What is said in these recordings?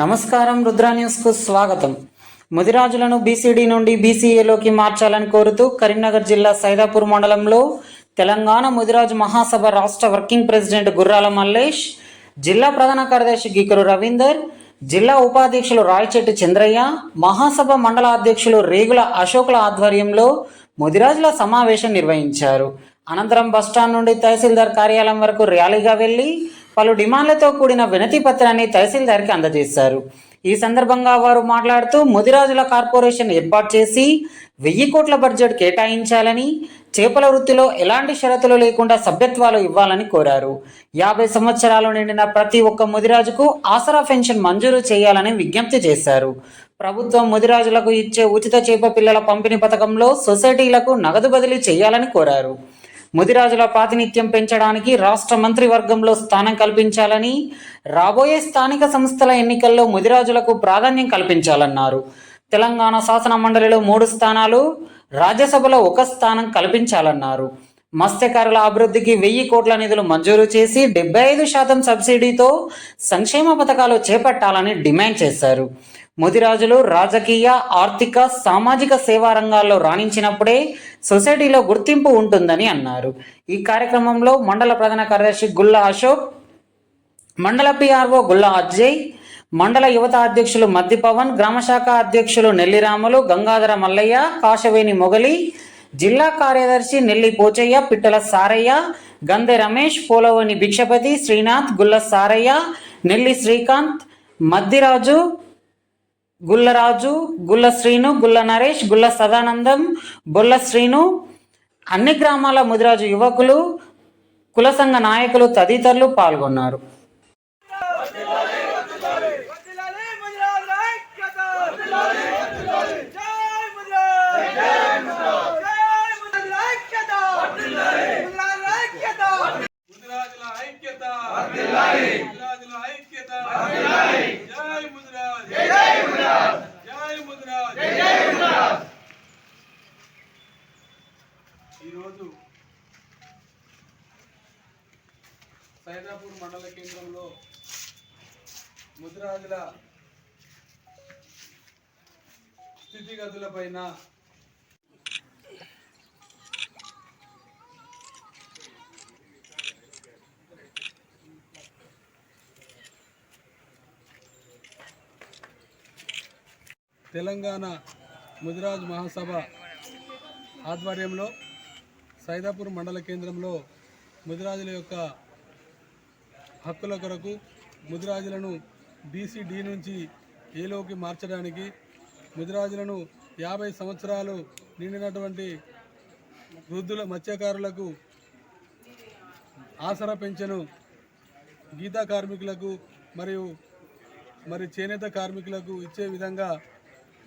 నమస్కారం రుద్రా న్యూస్కు స్వాగతం. ముదిరాజులను బీసీడీ నుండి బీసీఏలోకి మార్చాలని కోరుతూ కరీంనగర్ జిల్లా సైదాపూర్ మండలంలో తెలంగాణ ముదిరాజు మహాసభ రాష్ట్ర వర్కింగ్ ప్రెసిడెంట్ గుర్రాల మల్లేష్ జిల్లా ప్రధాన కార్యదర్శి గీకరు రవీందర్ జిల్లా ఉపాధ్యక్షులు రాయచెట్టి చంద్రయ్య మహాసభ మండల అధ్యక్షులు రేగుల అశోకుల ఆధ్వర్యంలో ముదిరాజుల సమావేశం నిర్వహించారు. అనంతరం బస్టాండ్ నుండి తహసీల్దార్ కార్యాలయం వరకు ర్యాలీగా వెళ్ళి పలు డిమాండ్లతో కూడిన వినతి పత్రాన్ని తహసీల్దార్కి అందజేశారు. ఈ సందర్భంగా వారు మాట్లాడుతూ ముదిరాజుల కార్పొరేషన్ ఏర్పాటు చేసి వెయ్యి కోట్ల బడ్జెట్ కేటాయించాలని చేపల వృత్తిలో ఎలాంటి షరతులు లేకుండా సభ్యత్వాలు ఇవ్వాలని కోరారు. యాభై సంవత్సరాలు నిండిన ప్రతి ఒక్క ముదిరాజుకు ఆసరా పెన్షన్ మంజూరు చేయాలని విజ్ఞప్తి చేశారు. ప్రభుత్వం ముదిరాజులకు ఇచ్చే ఉచిత చేప పిల్లల పంపిణీ పథకంలో సొసైటీలకు నగదు బదిలీ చేయాలని కోరారు. ముదిరాజుల ప్రాతినిధ్యం పెంచడానికి రాష్ట్ర మంత్రివర్గంలో స్థానం కల్పించాలని రాబోయే స్థానిక సంస్థల ఎన్నికల్లో ముదిరాజులకు ప్రాధాన్యం కల్పించాలన్నారు. తెలంగాణ శాసన మండలిలో మూడు స్థానాలు రాజ్యసభలో ఒక స్థానం కల్పించాలన్నారు. మత్స్యకారుల అభివృద్ధికి వెయ్యి కోట్ల నిధులు మంజూరు చేసి డెబ్బై ఐదు శాతం సబ్సిడీతో సంక్షేమ పథకాలు చేపట్టాలని డిమాండ్ చేశారు. ముదిరాజులు రాజకీయ ఆర్థిక సామాజిక సేవా రంగాల్లో రాణించినప్పుడే సొసైటీలో గుర్తింపు ఉంటుందని అన్నారు. ఈ కార్యక్రమంలో మండల ప్రధాన కార్యదర్శి గుల్లా అశోక్ మండల పిఆర్ఓ గుల్లా అజయ్ మండల యువత అధ్యక్షులు మద్ది పవన్ గ్రామశాఖ అధ్యక్షులు నెల్లిరాములు గంగాధర మల్లయ్య కాశవేణి మొగలి జిల్లా కార్యదర్శి నెల్లి పోచయ్య పిట్టల సారయ్య గంధె రమేష్ పోలవని భిక్షపతి శ్రీనాథ్ గుల్ల సారయ్య నెల్లి శ్రీకాంత్ మద్దిరాజు గుల్లరాజు గుల్ల శ్రీను గుల్ల నరేష్ గుల్ల సదానందం బొల్ల శ్రీను అన్ని గ్రామాల ముదిరాజు యువకులు కుల సంఘ నాయకులు తదితరులు పాల్గొన్నారు వర్ధిల్లాలి ముదిరాజుల ఐక్యత! జై ముదిరాజ్! జై ముదిరాజుల ఐక్యత! ముదిరాజుల ఐక్యత! ముదిరాజుల ఐక్యత ముదిరాజుల ఐక్యత జై ముదిరాజ్ జై ముదిరాజ్ జై ముదిరాజ్ జై ముదిరాజ్ ఈరోజు సైదాపూర్ మండల కేంద్రంలో ముదిరాజుల స్థితిగతులపైన తెలంగాణ ముదిరాజ్ మహాసభ ఆధ్వర్యంలో సైదాపూర్ మండల కేంద్రంలో ముదిరాజుల యొక్క హక్కుల కొరకు ముదిరాజులను బీసీ డి నుంచి ఏలోకి మార్చడానికి ముదిరాజులను యాభై సంవత్సరాలు నిండినటువంటి వృద్ధుల మత్స్యకారులకు ఆసరా పెంచను గీతా కార్మికులకు మరియు మరి చేనేత కార్మికులకు ఇచ్చే విధంగా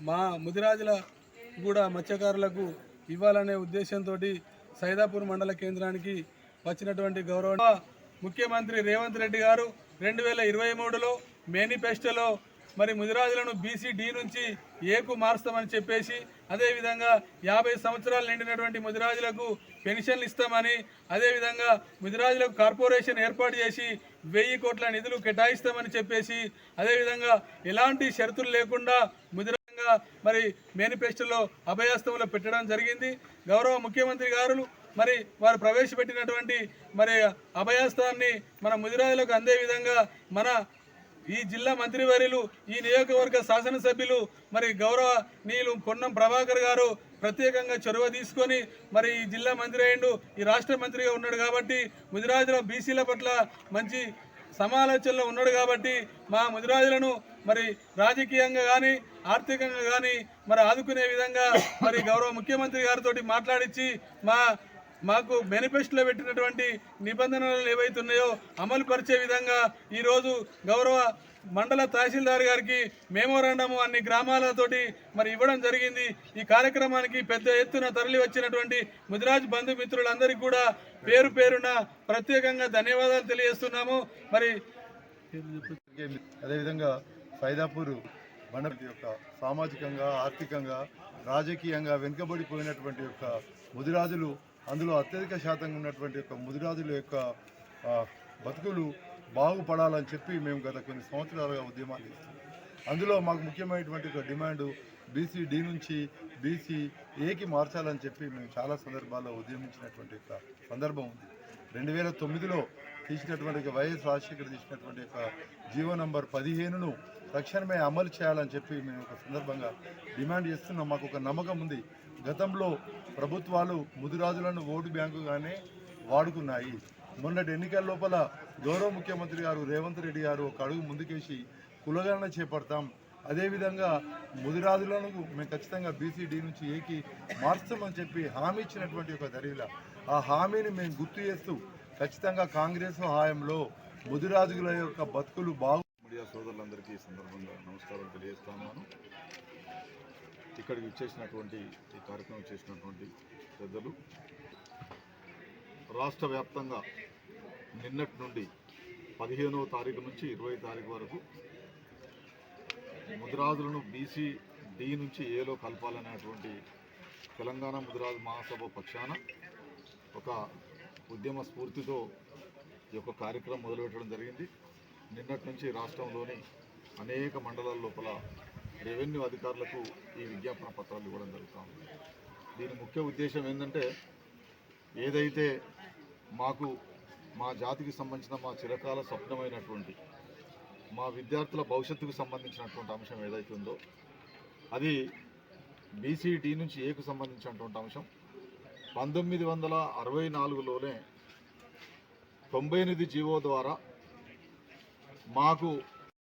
మా ముదిరాజుల కూడా మత్స్యకారులకు ఇవ్వాలనే ఉద్దేశంతో సైదాపూర్ మండల కేంద్రానికి వచ్చినటువంటి గౌరవ ముఖ్యమంత్రి రేవంత్ రెడ్డి గారు రెండు వేల ఇరవై మూడులో మేనిఫెస్టోలో మరి ముదిరాజులను బీసీ డి నుంచి ఏకు మారుస్తామని చెప్పేసి అదేవిధంగా యాభై సంవత్సరాలు నిండినటువంటి ముదిరాజులకు పెన్షన్లు ఇస్తామని అదేవిధంగా ముదిరాజులకు కార్పొరేషన్ ఏర్పాటు చేసి వెయ్యి కోట్ల నిధులు కేటాయిస్తామని చెప్పేసి అదేవిధంగా ఎలాంటి షరతులు లేకుండా ముదిరాజంగా మరి మేనిఫెస్టోలో అభయాస్తంలో పెట్టడం జరిగింది. గౌరవ ముఖ్యమంత్రి గారు మరి వారు ప్రవేశపెట్టినటువంటి మరి అభయాస్త్రాన్ని మన ముదిరాజులకు అందే విధంగా మన ఈ జిల్లా మంత్రివర్యులు ఈ నియోజకవర్గ శాసనసభ్యులు మరి గౌరవ నీలు పొన్నం ప్రభాకర్ గారు ప్రత్యేకంగా చొరవ తీసుకొని మరి ఈ జిల్లా మంత్రి అయిండు ఈ రాష్ట్ర మంత్రిగా ఉన్నాడు కాబట్టి ముదిరాజుల బీసీల పట్ల మంచి సమాలోచనలో ఉన్నాడు కాబట్టి మా ముదిరాజులను మరి రాజకీయంగా కానీ ఆర్థికంగా కానీ మరి ఆదుకునే విధంగా మరి గౌరవ ముఖ్యమంత్రి గారితో మాట్లాడించి మా మాకు మేనిఫెస్టోలో పెట్టినటువంటి నిబంధనలు ఏవైతున్నాయో అమలు పరిచే విధంగా ఈరోజు గౌరవ మండల తహసీల్దార్ గారికి మెమోరాండము అన్ని గ్రామాలతోటి మరి ఇవ్వడం జరిగింది. ఈ కార్యక్రమానికి పెద్ద ఎత్తున తరలి వచ్చినటువంటి ముదిరాజ్ బంధుమిత్రులందరికీ కూడా పేరు పేరున ప్రత్యేకంగా ధన్యవాదాలు తెలియజేస్తున్నాము. మరి అదేవిధంగా ఫైదాపూర్ మండలి యొక్క సామాజికంగా ఆర్థికంగా రాజకీయంగా వెనుకబడిపోయినటువంటి యొక్క ముదిరాజులు అందులో అత్యధిక శాతం ఉన్నటువంటి యొక్క ముదిరాజుల యొక్క బతుకులు బాగుపడాలని చెప్పి మేము గత కొన్ని సంవత్సరాలుగా ఉద్యమాలు చేస్తున్నాం. అందులో మాకు ముఖ్యమైనటువంటి ఒక డిమాండ్ బీసీ డి నుంచి బీసీ ఏకి మార్చాలని చెప్పి మేము చాలా సందర్భాల్లో ఉద్యమించినటువంటి యొక్క సందర్భం ఉంది. రెండు వేల తొమ్మిదిలో తీసినటువంటి వైఎస్ రాజశేఖర్ తీసినటువంటి ఒక జీవో నంబర్ పదిహేనును తక్షణమే అమలు చేయాలని చెప్పి మేము ఒక సందర్భంగా డిమాండ్ చేస్తున్నాం. మాకు ఒక నమ్మకం ఉంది. గతంలో ప్రభుత్వాలు ముదిరాజులను ఓటు బ్యాంకుగానే వాడుకున్నాయి. మొన్నటి ఎన్నికల లోపల గౌరవ ముఖ్యమంత్రి గారు రేవంత్ రెడ్డి గారు ఒక అడుగు ముందుకేసి కులగణన చేపడతాం. అదేవిధంగా ముదిరాజులను మేము ఖచ్చితంగా బీసీడీ నుంచి ఏకి మార్చామని చెప్పి హామీ ఇచ్చినటువంటి ఒక దరిల ఆ హామీని మేము గుర్తు చేస్తూ ఖచ్చితంగా కాంగ్రెస్ హాయంలో ముదిరాజుల యొక్క బతుకులు బాగు మీడియా సోదరులందరికీ ఈ సందర్భంగా నమస్కారం తెలియజేస్తున్నాను. ఇక్కడికి ఇచ్చేసినటువంటి ఈ కార్యక్రమం చేసినటువంటి పెద్దలు. రాష్ట్ర వ్యాప్తంగా నిన్నటి నుండి పదిహేనవ తారీఖు నుంచి ఇరవై తారీఖు వరకు ముదిరాజులను బీసీ డి నుంచి ఏలో కలపాలనేటువంటి తెలంగాణ ముదిరాజు మహాసభ పక్షాన ఒక ఉద్యమ స్ఫూర్తితో ఈ యొక్క కార్యక్రమం మొదలుపెట్టడం జరిగింది. నిన్నటి నుంచి రాష్ట్రంలోని అనేక మండలాల లోపల రెవెన్యూ అధికారులకు ఈ విజ్ఞాపన పత్రాలు ఇవ్వడం జరుగుతుంది దీని ముఖ్య ఉద్దేశం ఏంటంటే ఏదైతే మాకు మా జాతికి సంబంధించిన మా చిరకాల స్వప్నమైనటువంటి మా విద్యార్థుల భవిష్యత్తుకు సంబంధించినటువంటి అంశం ఏదైతే ఉందో అది బీసీడీ నుంచి ఏకు సంబంధించినటువంటి అంశం. పంతొమ్మిది వందల అరవై నాలుగులోనే తొంభై ఎనిమిది జీవో ద్వారా మాకు